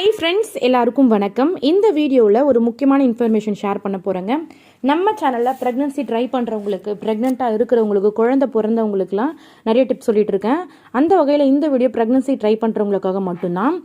Hi friends எல்லாருக்கும் வணக்கம். இந்த வீடியோவில் ஒரு முக்கியமான இன்ஃபர்மேஷன் ஷேர் பண்ண போகிறேங்க நம்ம சேனலில் ப்ரெக்னன்சி ட்ரை பண்ணுறவங்களுக்கு ப்ரெக்னெண்ட்டாக இருக்கிறவங்களுக்கு குழந்தை பிறந்தவங்களுக்குலாம் நிறைய டிப்ஸ் சொல்லிட்டு இருக்கேன். அந்த வகையில் இந்த வீடியோ ப்ரெக்னன்சி ட்ரை பண்ணுறவங்களுக்காக மட்டும்தான்.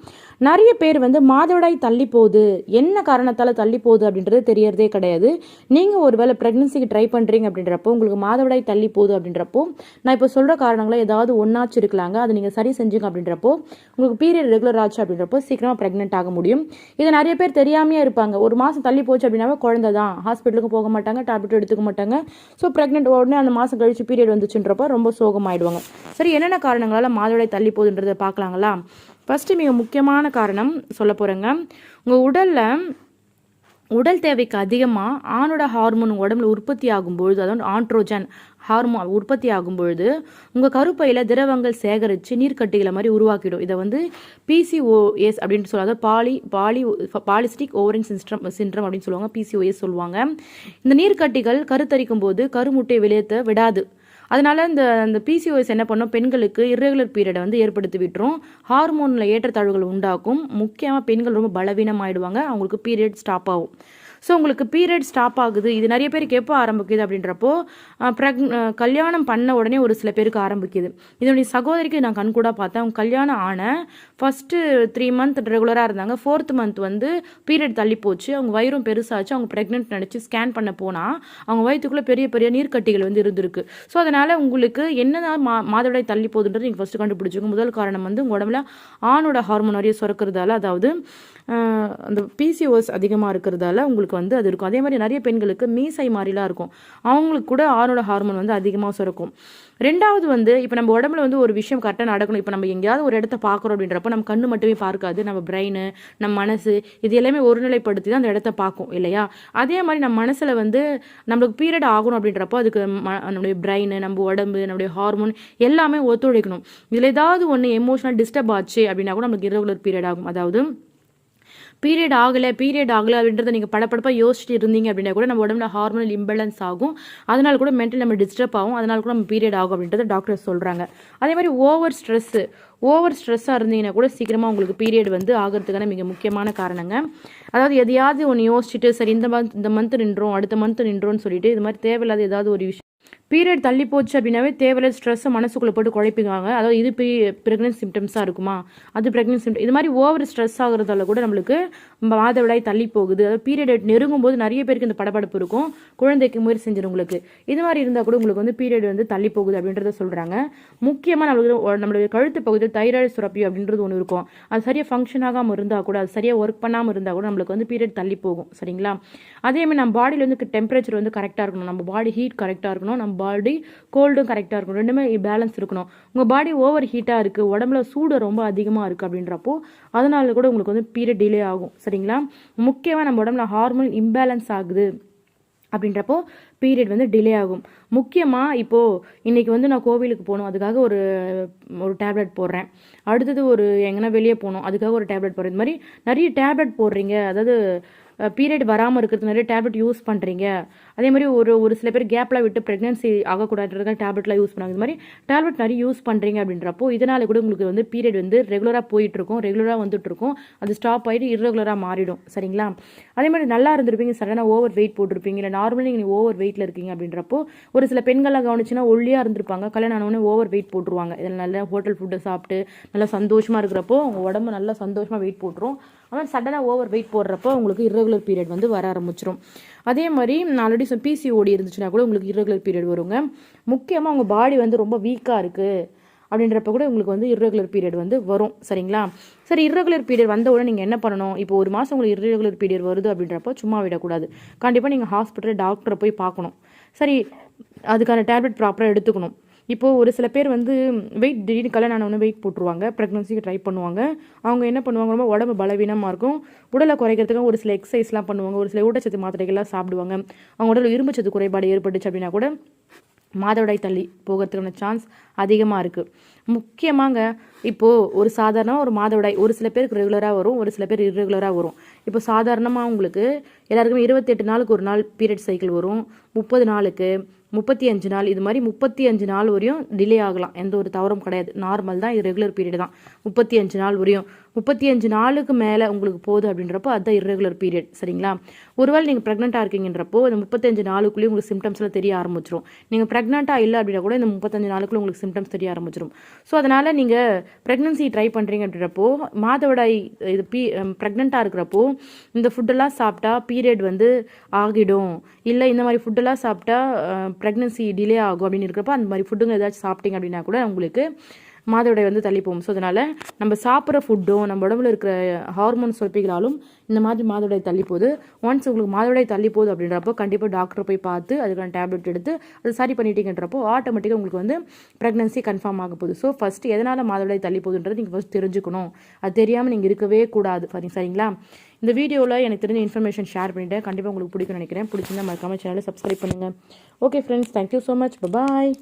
நிறைய பேர் வந்து மாதவிடாய் தள்ளி போகுது என்ன காரணத்தால் தள்ளி போகுது அப்படின்றது தெரியறதே கிடையாது. நீங்கள் ஒரு வேளை ப்ரெக்னன்சிக்கு ட்ரை பண்ணுறீங்க அப்படின்றப்போ உங்களுக்கு மாதவிடாய் தள்ளி போகுது அப்படின்றப்போ நான் இப்போ சொல்கிற காரணங்களை ஏதாவது ஒன்றாச்சு இருக்கலாங்க அதை நீங்கள் சரி செஞ்சுங்க அப்படின்றப்போ உங்களுக்கு பீரியட் ரெகுலர் ஆச்சு அப்படின்றப்போ சீக்கிரமாக ப்ரெக்னென்ட் ஆக முடியும். இது நிறைய பேர் தெரியாமையே இருப்பாங்க. ஒரு மாதம் தள்ளி போச்சு அப்படின்னாவே குழந்தை தான் ஹாஸ்பிட்டலுக்கு போக மாட்டாங்க டேப்லெட் எடுத்துக்க மாட்டாங்க. ஸோ ப்ரெக்னென்ட் உடனே அந்த மாதம் கழிச்சு பீரியட் வந்துச்சுன்றப்போ ரொம்ப சோகமாயிடுவாங்க. சரி என்னென்ன காரணங்களால் மாதவிடாய் தள்ளி போகுதுன்றதை பார்க்கலாங்களா? ஃபஸ்ட்டு மிக முக்கியமான காரணம் சொல்ல போகிறேங்க உங்கள் உடலில் உடல் தேவைக்கு அதிகமாக ஆணோட ஹார்மோன் உடம்புல உற்பத்தி ஆகும்பொழுது அதாவது ஆண்ட்ரோஜன் ஹார்மோன் உற்பத்தி ஆகும்பொழுது உங்கள் கருப்பையில் திரவங்கள் சேகரித்து நீர்க்கட்டிகளை மாதிரி உருவாக்கிடும். இதை வந்து பிசிஓஎஸ் அப்படின்னு சொல்லுவாங்க. Poly poly polycystic ovarian system syndrome அப்படின்னு சொல்லுவாங்க. பிசிஓஎஸ் சொல்லுவாங்க. இந்த நீர்க்கட்டிகள் கருத்தரிக்கும் போது கருமுட்டை வெளியேற்ற விடாது. அதனால் இந்த அந்த பிசிஓஎஸ் என்ன பண்ணும்? பெண்களுக்கு இர்ரெகுலர் பீரியடை வந்து ஏற்படுத்தி விட்டுரும். ஹார்மோனில் ஏற்றத்தாழ்வுகள் உண்டாக்கும் முக்கியமாக பெண்கள் ரொம்ப பலவீனமாயிடுவாங்க. அவங்களுக்கு பீரியட் ஸ்டாப் ஆகும். ஸோ உங்களுக்கு பீரியட் ஸ்டாப் ஆகுது. இது நிறைய பேருக்கு எப்போ ஆரம்பிக்குது அப்படின்றப்போ ப்ரக் கல்யாணம் பண்ண உடனே ஒரு சில பேருக்கு ஆரம்பிக்குது. இதனுடைய சகோதரிக்கு நான் கண்கூடாக பார்த்தேன். அவங்க கல்யாணம் ஆன ஃபஸ்ட்டு த்ரீ மந்த் ரெகுலராக இருந்தாங்க. ஃபோர்த் மந்த் வந்து பீரியட் தள்ளி போச்சு. அவங்க வயிறும் பெருசாச்சு. அவங்க ப்ரெக்னென்ட் நினச்சி ஸ்கேன் பண்ண போனால் அவங்க வயிற்றுக்குள்ளே பெரிய பெரிய நீர்க்கட்டிகள் வந்து இருந்திருக்கு. ஸோ அதனால் உங்களுக்கு என்னதான் மா மாதவிடாய் தள்ளி போகுதுன்றது நீங்கள் ஃபஸ்ட்டு கண்டுபிடிச்சிங்க முதல் காரணம் வந்து உங்கள் உடம்புல ஆணோட ஹார்மோன் நிறைய சுரக்கிறதால அதாவது அந்த பிசிஓஸ் அதிகமாக இருக்கிறதால உங்களுக்கு வந்து அது இருக்கும். அதே மாதிரி நிறைய பெண்களுக்கு மீசை மாதிரிலாம் இருக்கும். அவங்களுக்கு கூட ஆணோட ஹார்மோன் வந்து அதிகமாக சுரக்கும். ரெண்டாவது வந்து இப்போ நம்ம உடம்புல வந்து ஒரு விஷயம் கரெக்டாக நடக்கணும். இப்போ நம்ம எங்கேயாவது ஒரு இடத்த பார்க்குறோம் அப்படின்றப்போ நம்ம கண்ணு மட்டுமே பார்க்காது. நம்ம பிரெயின் நம்ம மனசு இது எல்லாமே ஒருநிலைப்படுத்தி தான் அந்த இடத்த பார்க்கும் இல்லையா? அதே மாதிரி நம்ம மனசில் வந்து நம்மளுக்கு பீரியட் ஆகணும் அப்படின்றப்போ அதுக்கு ம நம்மளுடைய பிரெயின் நம்ம உடம்பு நம்மளுடைய ஹார்மோன் எல்லாமே ஒத்துழைக்கணும். இதில் ஏதாவது ஒன்று எமோஷனல் டிஸ்டர்ப் ஆச்சு அப்படின்னா கூட நம்மளுக்கு இரவுலர் பீரியட் ஆகும். அதாவது பீரியட் ஆகலை பீரியட் ஆகலை அப்படின்றத நீங்கள் படப்படப்பாக யோசிச்சுட்டு இருந்தீங்க அப்படின்னா கூட நம்ம உடம்புல ஹார்மோனல் இம்பேலன்ஸ் ஆகும். அதனால கூட மென்டல் நம்ம டிஸ்டர்ப் ஆகும். அதனால கூட நம்ம பீரியட் ஆகும் அப்படின்றத டாக்டர் சொல்கிறாங்க அதே மாதிரி ஓவர் ஸ்ட்ரெஸ்ஸு ஓவர் ஸ்ட்ரெஸ்ஸாக இருந்தீங்கன்னா கூட சீக்கிரமாக உங்களுக்கு பீரியட் வந்து ஆகிறதுக்கான மிக முக்கியமான காரணங்க. அதாவது எதையாவது ஒன்று யோசிச்சுட்டு சரி இந்த மந்த் இந்த மந்த் நின்றோம் அடுத்த மந்த் நின்றோம்னு சொல்லிட்டு இது மாதிரி தேவையில்லாத ஏதாவது ஒரு விஷயம் பீரியட் தள்ளி போச்சு அப்படின்னாவே தேவையில்ல ஸ்ட்ரெஸ்ஸை மனசுக்குள்ளே போட்டு குழப்பிக்குவாங்க. அதாவது இது பீ ப்ரெக்னென்ட் சிம்டம்ஸாக இருக்குமா? அது ப்ரெக்னென்ட் சிம்டம் இது மாதிரி ஓவர் ஸ்ட்ரெஸ் ஆகுறதால கூட நம்மளுக்கு மாதவிடாய் தள்ளி போகுது. அதாவது பீரியட் நெருங்கும் போது நிறைய பேருக்கு இந்த படபடப்பு இருக்கும். குழந்தைக்கு முயற்சி செஞ்சிடும் உங்களுக்கு இது மாதிரி இருந்தால் கூட உங்களுக்கு வந்து பீரியட் வந்து தள்ளி போகுது அப்படின்றத சொல்கிறாங்க முக்கியமாக நம்மளுக்கு நம்மளுடைய கழுத்து பகுதியில் தைராய்டு சுரப்பி அப்படின்றது ஒன்று இருக்கும். அது சரியாக ஃபங்க்ஷன் ஆகாமல் இருந்தால் கூட அது சரியாக ஒர்க் பண்ணாமல் இருந்தால் கூட நம்மளுக்கு வந்து பீரியட் தள்ளி போகும். சரிங்களா? அதே மாதிரி நம்ம பாடியில் வந்து டெம்பரேச்சர் வந்து கரெக்டாக இருக்கணும். நம்ம பாடி ஹீட் கரெக்டாக இருக்கணும். நம்ம பாடி கோல்டும் கரெக்டாக இருக்கும் ரெண்டுமே பேலன்ஸ் இருக்கணும். உங்கள் பாடி ஓவர் ஹீட்டாக இருக்குது உடம்புல சூடு ரொம்ப அதிகமாக இருக்குது அப்படின்றப்போ அதனால கூட உங்களுக்கு வந்து பீரியட் டிலே ஆகும். சரிங்களா? முக்கியமாக நம்ம உடம்புல ஹார்மோன் இம்பேலன்ஸ் ஆகுது அப்படின்றப்போ பீரியட் வந்து டிலே ஆகும். முக்கியமாக இப்போது இன்றைக்கி வந்து நான் கோவிலுக்கு போகணும். அதுக்காக ஒரு ஒரு டேப்லெட் போடுறேன். அடுத்தது ஒரு எங்கன்னா வெளியே போகணும். அதுக்காக ஒரு டேப்லெட் போடுறேன். இது மாதிரி நிறைய டேப்லெட் போடுறீங்க. அதாவது பீரியட் வராமல் இருக்கிறது நிறைய டேப்லெட் யூஸ் பண்ணுறீங்க அதே மாதிரி ஒரு ஒரு சில பேர் கேப்லாம் விட்டு ப்ரெக்னன்சி ஆகக்கூடாதுன்றதுக்காக டேப்லெட்லாம் யூஸ் பண்ணாங்க. இந்த மாதிரி டேப்லெட் நிறைய யூஸ் பண்ணுறீங்க அப்படின்றப்போ இதனால் கூட உங்களுக்கு வந்து பீரியட் வந்து ரெகுலராக போயிட்டுருக்கும் ரெகுலராக வந்துட்டுருக்கும். அது ஸ்டாப் ஆகிட்டு இர்ரெகுலராக மாறிடும். சரிங்களா? அதே மாதிரி நல்லா இருந்திருப்பீங்க சடனாக ஓவர் வெயிட் போட்டிருப்பீங்க. இல்லை நார்மலி நீங்கள் ஓவர் வெயிட்டில் இருக்கீங்க அப்படின்றப்போ ஒரு சில பெண்கள்லாம் கவனிச்சுன்னா ஒல்லியாக இருந்திருப்பாங்க. கல்யாணம் ஆனவொடனே ஓவர் வெயிட் போட்டுருவாங்க. இதில் நல்ல ஹோட்டல் ஃபுட்டை சாப்பிட்டு நல்லா சந்தோஷமாக இருக்கிறப்போ உங்கள் உடம்பு நல்லா சந்தோஷமாக வெயிட் போட்டுரும். ஆனால் சடனாக ஓவர் வெயிட் போடுறப்போ உங்களுக்கு இரகுலர் பீரியட் வந்து வர ஆரம்பிச்சிடும் அதே மாதிரி நான் ஆல்ரெடி சொன்ன பிசிஓடி இருந்துச்சுன்னா கூட உங்களுக்கு இரகுலர் பீரியட் வருங்க. முக்கியமாக உங்கள் பாடி வந்து ரொம்ப வீக்காக இருக்குது அப்படின்றப்ப கூட உங்களுக்கு வந்து இர்ரெகுலர் பீரியட் வந்து வரும். சரிங்களா? சரி இர்ரெகுலர் பீரியட் வந்த உடனே நீங்கள் என்ன பண்ணணும்? இப்போ ஒரு மாதம் உங்களுக்கு இர்ரெகுலர் பீரியட் வருது அப்படின்றப்போ சும்மா விடக்கூடாது. கண்டிப்பாக நீங்கள் ஹாஸ்பிட்டலில் டாக்டரை போய் பார்க்கணும். சரி அதுக்கான டேப்லெட் ப்ராப்பராக எடுத்துக்கணும். இப்போது ஒரு சில பேர் வந்து வெயிட் திடீர்னு கல்யாணம் ஆனவொன்னே வெயிட் போட்டுருவாங்க ப்ரெக்னன்சிக்கு ட்ரை பண்ணுவாங்க. அவங்க என்ன பண்ணுவாங்க ரொம்ப உடம்பு பலவீனமாக இருக்கும். உடலை குறைக்கிறதுக்கு ஒரு சில எக்ஸசைஸ்லாம் பண்ணுவாங்க ஒரு சில ஊட்டச்சத்து மாத்திரைகள்லாம் சாப்பிடுவாங்க. அவங்க உடல் இரும்புச்சத்து குறைபாடு ஏற்பட்டுச்சு அப்படின்னா கூட மாதவிடாய் தள்ளி போகிறதுக்கான சான்ஸ் அதிகமாக இருக்குது முக்கியமாங்க. இப்போது ஒரு சாதாரண ஒரு மாதவிடாய் ஒரு சில பேருக்கு ரெகுலராக வரும் ஒரு சில பேர் இர்ரெகுலராக வரும். இப்போ சாதாரணமாக உங்களுக்கு எல்லாருக்குமே இருபத்தெட்டு நாளுக்கு ஒரு நாள் பீரியட் சைக்கிள் வரும். முப்பது நாளுக்கு முப்பத்தி அஞ்சு நாள் இது மாதிரி முப்பத்தி அஞ்சு நாள் வரையும் டிலே ஆகலாம். எந்த ஒரு தவறும் கிடையாது. நார்மல் தான் இது ரெகுலர் பீரியட் தான். முப்பத்தி அஞ்சு நாள் வரையும். முப்பத்தி அஞ்சு நாளுக்கு மேலே உங்களுக்கு போகுது அப்படின்றப்போ அதுதான் இர்ரெகுலர் பீரியட் சரிங்களா? ஒருவேளை நீங்கள் ப்ரெக்னெண்ட்டாக இருக்கீங்கன்றப்போ இந்த முப்பத்தஞ்சு நாளுக்குள்ளேயும் உங்களுக்கு சிம்டம்ஸ்லாம் தெரிய ஆரம்பிச்சிரும். நீங்கள் ப்ரெக்னெண்ட்டாக இல்லை அப்படின்னா கூட இந்த முப்பத்தஞ்சு நாளுக்குள்ள உங்களுக்கு சிம்டம்ஸ் தெரிய ஆரம்பிச்சிரும். ஸோ அதனால் நீங்கள் ப்ரெக்னன்சி ட்ரை பண்ணுறீங்க அப்படின்றப்போ மாதவிடாய் இது பீ ப்ரெக்னெண்ட்டாக இருக்கிறப்போ இந்த ஃபுட்டெல்லாம் சாப்பிட்டா பீரியட் வந்து ஆகிடும். இல்லை இந்த மாதிரி ஃபுட்டெல்லாம் சாப்பிட்டா ப்ரெக்னன்சி டிலே ஆகும் அப்படின்னு இருக்கிறப்போ அந்த மாதிரி ஃபுட்டுங்க ஏதாச்சும் சாப்பிட்டீங்க அப்படின்னா கூட உங்களுக்கு மாதவிடாய் வந்து தள்ளிப்போம். ஸோ அதனால் நம்ம சாப்பிட்ற ஃபுட்டும் நம்ம உடம்புல இருக்கிற ஹார்மோன் சுரப்பிகளாலும் இந்த மாதிரி மாதவிடாய் தள்ளி போகுது ஒன்ஸ் உங்களுக்கு மாதவிடாய் தள்ளி போகுது அப்படின்றப்போ கண்டிப்பாக டாக்டர் போய் பார்த்து அதுக்கான டேப்லெட் எடுத்து அது சரி பண்ணிட்டீங்கன்றப்போ ஆட்டோமேட்டிக்காக உங்களுக்கு வந்து ப்ரெக்னன்சி கன்ஃபார்ம் ஆக போகுது. ஸோ ஃபஸ்ட்டு எதனால் மாதவிடாய் தள்ளி போகுதுன்றது நீங்கள் ஃபஸ்ட் தெரிஞ்சுக்கணும். அது தெரியாமல் நீங்கள் இருக்கவே கூடாது. சரி சரிங்களா? இந்த வீடியோவில் எனக்கு தெரிஞ்ச இன்ஃபர்மேஷன் ஷேர் பண்ணிவிட்டேன் கண்டிப்பாக உங்களுக்கு பிடிக்கும்னு நினைக்கிறேன். பிடிச்சிருந்தா மறக்காமல் சேனலை சப்ஸ்கிரைப் பண்ணுங்கள் okay friends thank you so much bye